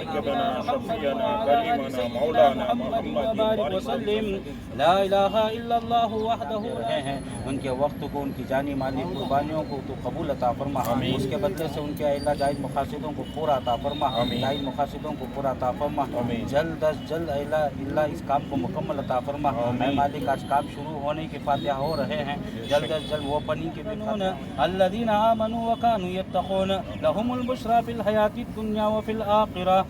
سيدنا شفيعنا كريمنا مولانا محمد وسلم لا الہ الا اللہ وحدہ رہے ان کے وقت کو ان کی جانی مالی قربانیوں کو تو قبول عطا فرما۔ اس کے بدلے سے ان کے اعلیٰ جائز مقاصدوں کو پورا عطا فرما۔ جائز مقاصدوں کو پورا عطا فرما۔ جلد از جلد اعلیٰ اللہ اس کام کو مکمل عطا فرما۔ اے مالک آج کام شروع ہونے کے فاتحہ ہو رہے ہیں۔ جلد از جلد وہ بنی کے الذين آمنوا وكانوا يتقون لهم البشرى في الحياة الدنيا وفي الآخرة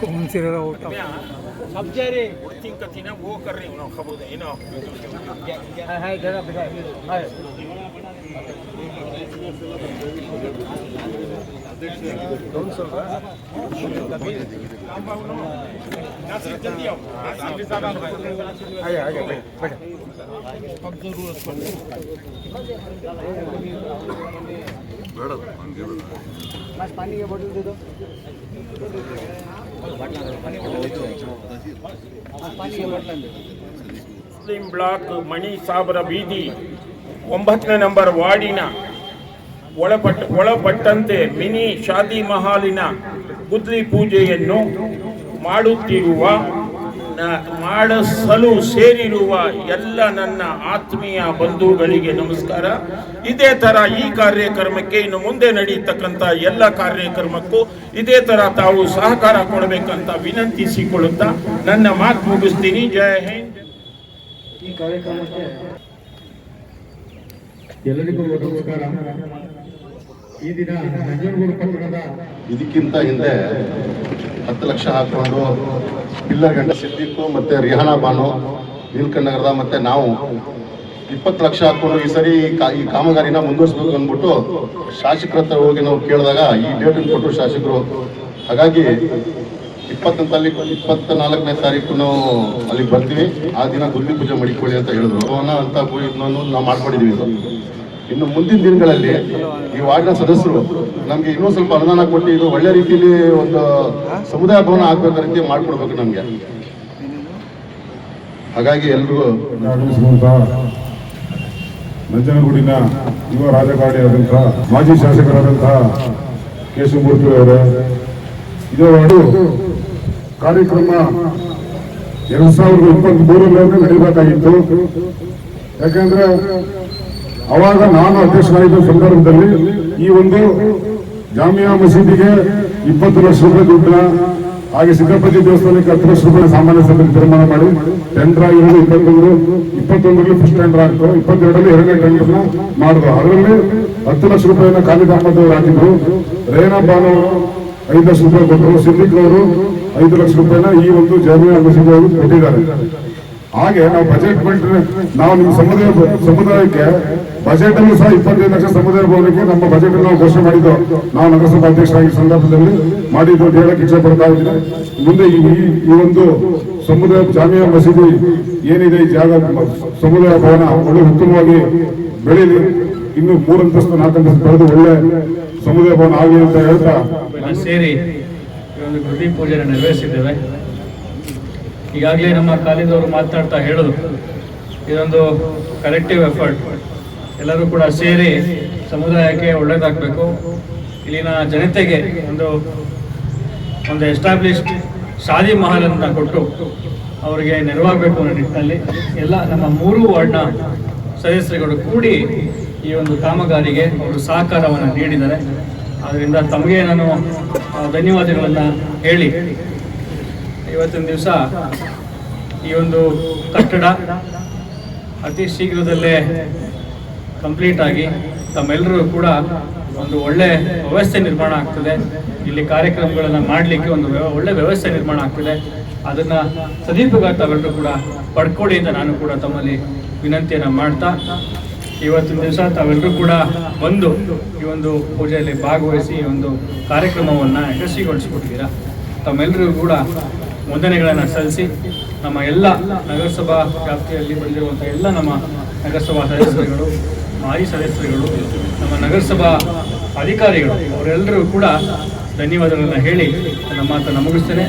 कौन से रहा होता? सब जा रहे वर्किंग का थी ना वो कर रहे हो खबर है ना हाय जरा बिठा है कौन सा नासिर जल्दी आओ। नासिर साहब आ गए आ गए बैठो कब ज़रूरत पड़े बड़ा बस पानी के बोतल दे दो। ಮುಸ್ಲಿಂ ಬ್ಲಾಕ್ ಮಣಿ ಸಾಬರ ಬೀದಿ ಒಂಬತ್ತನೇ ನಂಬರ್ ವಾರ್ಡಿನ ಒಳಪಟ್ಟ ಒಳಪಟ್ಟಂತೆ ಮಿನಿ ಶಾದಿ ಮಹಾಲಿನ ಗುದ್ರಿ ಪೂಜೆಯನ್ನು ಮಾಡುತ್ತಿರುವ ಮಾಡಿಸಲು ಸೇರಿರುವ ಎಲ್ಲ ನನ್ನ ಆತ್ಮೀಯ ಬಂಧುಗಳಿಗೆ ನಮಸ್ಕಾರ. ಇದೇ ತರ ಈ ಕಾರ್ಯಕ್ರಮಕ್ಕೆ ಇನ್ನು ಮುಂದೆ ನಡೆಯತಕ್ಕಂಥ ಎಲ್ಲ ಕಾರ್ಯಕ್ರಮಕ್ಕೂ ಇದೇ ತರ ತಾವು ಸಹಕಾರ ಕೊಡಬೇಕಂತ ವಿನಂತಿಸಿಕೊಳ್ಳುತ್ತಾ ನನ್ನ ಮಾತು ಮುಗಿಸ್ತೀನಿ. ಜಯ ಹಿಂದ್. ಈ ಕಾರ್ಯಕ್ರಮಕ್ಕೆ ಎಲ್ಲರಿಗೂ ನಮಸ್ಕಾರ. ಈ ದಿನ ನಂಜನಗೂಡು ಪಟ್ಟಣದ ಇದಕ್ಕಿಂತ ಹಿಂದೆ ಹತ್ತು ಲಕ್ಷ ಹಾಕೊಂಡು ಪಿಲ್ಲರ್ ಗಂಡ ಸಿದ್ದಿಕ್ಕು ಮತ್ತೆ ರಿಹಾನಾ ಬಾನು ನೀಲ್ಕಂಡಗರದ ಮತ್ತೆ ನಾವು. ಇಪ್ಪತ್ತು ಲಕ್ಷ ಹಾಕೊಂಡು ಈ ಸರಿ ಈ ಕಾಮಗಾರಿನ ಮುಂದುವರಿಸಬೇಕು ಅಂದ್ಬಿಟ್ಟು ಶಾಸಕರ ಹತ್ರ ಹೋಗಿ ನಾವು ಕೇಳಿದಾಗ ಈ ಡೇಟ್ ಕೊಟ್ಟರು ಶಾಸಕರು. ಹಾಗಾಗಿ ಇಪ್ಪತ್ತಂತಲ್ಲಿ ಇಪ್ಪತ್ತ ನಾಲ್ಕನೇ ತಾರೀಕು ನಾವು ಅಲ್ಲಿಗೆ ಬರ್ತೀವಿ. ಆ ದಿನ ಗುದ್ದಿ ಪೂಜೆ ಮಾಡಿಕೊಳ್ಳಿ ಅಂತ ಹೇಳಿದ್ರು. ಅವನ ಅಂತ ನಾವು ಮಾಡ್ಕೊಂಡಿದೀವಿ. ಇನ್ನು ಮುಂದಿನ ದಿನಗಳಲ್ಲಿ ಈ ವಾರ್ಡ್ನ ಸದಸ್ಯರು ನಮ್ಗೆ ಇನ್ನೂ ಸ್ವಲ್ಪ ಅನುದಾನ ಕೊಟ್ಟು ಇದು ಒಳ್ಳೆ ರೀತಿಯಲ್ಲಿ ಒಂದು ಸಮುದಾಯ ಭವನ ಆಗ್ಬೇಕು ರೀತಿ ಮಾಡ್ಕೊಡ್ಬೇಕು ನಮಗೆ. ಹಾಗಾಗಿ ಎಲ್ರಿಗೂ ನಂಜನಗೂಡಿನ ಯುವ ರಾಜಕಾರಣಿಯಾದಂತಹ ಮಾಜಿ ಶಾಸಕರಾದಂತಹ ಕೇಶವಮೂರ್ತಿ ಅವರ ಇದು ಕಾರ್ಯಕ್ರಮ ಎರಡ್ ಸಾವಿರದ ಇಪ್ಪತ್ತ್ ಮೂರರಲ್ಲಿ ನಡೀಬೇಕಾಗಿತ್ತು ಯಾಕಂದ್ರೆ ಅವಾಗ ನಾನು ಅಧ್ಯಕ್ಷನಾಗಿದ್ದ ಸಂದರ್ಭದಲ್ಲಿ ಈ ಒಂದು ಜಾಮಿಯಾ ಮಸೀದಿಗೆ ಇಪ್ಪತ್ತು ಲಕ್ಷ ರೂಪಾಯಿ ದುಡ್ಡನ್ನ, ಹಾಗೆ ಸಿದ್ದಪತಿ ದೇವಸ್ಥಾನಕ್ಕೆ ಹತ್ತು ಲಕ್ಷ ರೂಪಾಯಿ ಸಾಮಾನ್ಯ ಸಭೆಯಲ್ಲಿ ತೀರ್ಮಾನ ಮಾಡಿ, ಟೆಂಡರ್ ಆಗಿರೋದು ಇಪ್ಪತ್ತೊಂದು, ಇಪ್ಪತ್ತೊಂದರಲ್ಲಿ ಫಸ್ಟ್ ಟೆಂಡರ್ ಆಗ್ತು ಇಪ್ಪತ್ತೆರಡರಲ್ಲಿ ಎರಡನೇ ಟೆಂಡರ್ನ ಮಾಡಿದ್ರು ಅದರಲ್ಲಿ ಹತ್ತು ಲಕ್ಷ ರೂಪಾಯಿನ ಖಾಲಿ ಅಹಮದ್ ಹಾಕಿದ್ರು. ರೇನಾ ಬಾನು ಐದು ಲಕ್ಷ ರೂಪಾಯಿ ಕೊಟ್ಟರು, ಸಿದ್ದಿಕ್ ಅವರು ಐದು ಲಕ್ಷ ರೂಪಾಯಿನ ಈ ಒಂದು ಜಾಮಿಯಾ ಮಸೀದಿ ಅವರು ಕೊಟ್ಟಿದ್ದಾರೆ. ಹಾಗೆ ನಾವು ಬಜೆಟ್ ಬಿಟ್ಟರೆ ನಾವು ನಿಮ್ಮ ಸಮುದಾಯ ಸಮುದಾಯಕ್ಕೆ ಬಜೆಟ್ ಅಲ್ಲಿ ಸಹ ಇಪ್ಪತ್ತೈದು ಲಕ್ಷ ಸಮುದಾಯ ಭವನಕ್ಕೆ ನಮ್ಮ ಬಜೆಟ್ ನಾವು ಘೋಷಣೆ ಮಾಡಿದ್ದು. ನಾವು ನಗರಸಭಾ ಅಧ್ಯಕ್ಷರಾಗಿ ಸಂದರ್ಭದಲ್ಲಿ ಮಾಡಿದ್ದು ಅಂತ ಹೇಳಕ್ ಇಚ್ಛೆ ಪಡ್ತಾ ಇದ್ದೀನಿ. ಮುಂದೆ ಈ ಈ- ಒಂದು ಸಮುದಾಯ ಜಾಮಿಯಾ ಮಸೀದಿ ಏನಿದೆ ಈ ಜಾಗ ಸಮುದಾಯ ಭವನ ಒಳ್ಳೆ ಉತ್ತಮವಾಗಿ ಬೆಳೀಲಿ ಇನ್ನು ಮೂರಂತಸ್ತು ನಾಲ್ಕಂತಸ್ತು ಬೆಳೆದು ಒಳ್ಳೆ ಸಮುದಾಯ ಭವನ ಆಗಲಿ ಅಂತ ಹೇಳ್ತಾ ಸೇರಿ ಪೂಜೆಯನ್ನು ನೆರವೇರಿಸಿದ್ದೇವೆ. ಈಗಾಗಲೇ ನಮ್ಮ ಕಾಲೇಜವರು ಮಾತಾಡ್ತಾ ಹೇಳೋದು ಇದೊಂದು ಕಲೆಕ್ಟಿವ್ ಎಫರ್ಟ್ ಎಲ್ಲರೂ ಕೂಡ ಸೇರಿ ಸಮುದಾಯಕ್ಕೆ ಒಳ್ಳೇದಾಗಬೇಕು. ಇಲ್ಲಿನ ಜನತೆಗೆ ಒಂದು ಒಂದು ಎಸ್ಟಾಬ್ಲಿಷ್ಡ್ ಶಾದಿ ಮಹಲನ್ನು ಕೊಟ್ಟು ಅವರಿಗೆ ನೆರವಾಗಬೇಕು ಅನ್ನೋ ನಿಟ್ಟಿನಲ್ಲಿ ಎಲ್ಲ ನಮ್ಮ ಮೂರು ವಾರ್ಡ್ನ ಸದಸ್ಯರುಗಳು ಕೂಡಿ ಈ ಒಂದು ಕಾಮಗಾರಿಗೆ ಅವರು ಸಹಕಾರವನ್ನು ನೀಡಿದ್ದಾರೆ. ಆದ್ದರಿಂದ ತಮಗೆ ನಾನು ಧನ್ಯವಾದಗಳನ್ನು ಹೇಳಿ ಇವತ್ತಿನ ದಿವಸ ಈ ಒಂದು ಕಟ್ಟಡ ಅತಿ ಶೀಘ್ರದಲ್ಲೇ ಕಂಪ್ಲೀಟ್ ಆಗಿ ತಮ್ಮೆಲ್ಲರೂ ಕೂಡ ಒಂದು ಒಳ್ಳೆ ವ್ಯವಸ್ಥೆ ನಿರ್ಮಾಣ ಆಗ್ತದೆ. ಇಲ್ಲಿ ಕಾರ್ಯಕ್ರಮಗಳನ್ನು ಮಾಡಲಿಕ್ಕೆ ಒಂದು ಒಳ್ಳೆ ವ್ಯವಸ್ಥೆ ನಿರ್ಮಾಣ ಆಗ್ತದೆ. ಅದನ್ನು ಸದುಪಯೋಗ ತಾವೆಲ್ಲರೂ ಕೂಡ ಪಡ್ಕೊಳ್ಳಿ ಅಂತ ನಾನು ಕೂಡ ತಮ್ಮಲ್ಲಿ ವಿನಂತಿಯನ್ನು ಮಾಡ್ತಾ, ಇವತ್ತಿನ ದಿವಸ ತಾವೆಲ್ಲರೂ ಕೂಡ ಬಂದು ಈ ಒಂದು ಪೂಜೆಯಲ್ಲಿ ಭಾಗವಹಿಸಿ ಈ ಒಂದು ಕಾರ್ಯಕ್ರಮವನ್ನು ಯಶಸ್ವಿಗೊಳಿಸ್ಕೊಟ್ಟಿದ್ದೀರಾ. ತಮ್ಮೆಲ್ಲರಿಗೂ ಕೂಡ ವಂದನೆಗಳನ್ನು ಸಲ್ಲಿಸಿ ನಮ್ಮ ಎಲ್ಲ ನಗರಸಭಾ ವ್ಯಾಪ್ತಿಯಲ್ಲಿ ಬಂದಿರುವಂಥ ಎಲ್ಲ ನಮ್ಮ ನಗರಸಭಾ ಸದಸ್ಯರುಗಳು, ಮಾಜಿ ಸದಸ್ಯರುಗಳು, ನಮ್ಮ ನಗರಸಭಾ ಅಧಿಕಾರಿಗಳು, ಅವರೆಲ್ಲರೂ ಕೂಡ ಧನ್ಯವಾದಗಳನ್ನು ಹೇಳಿ ನಮ್ಮ ಮಾತನ್ನು ಮುಗಿಸ್ತೇನೆ.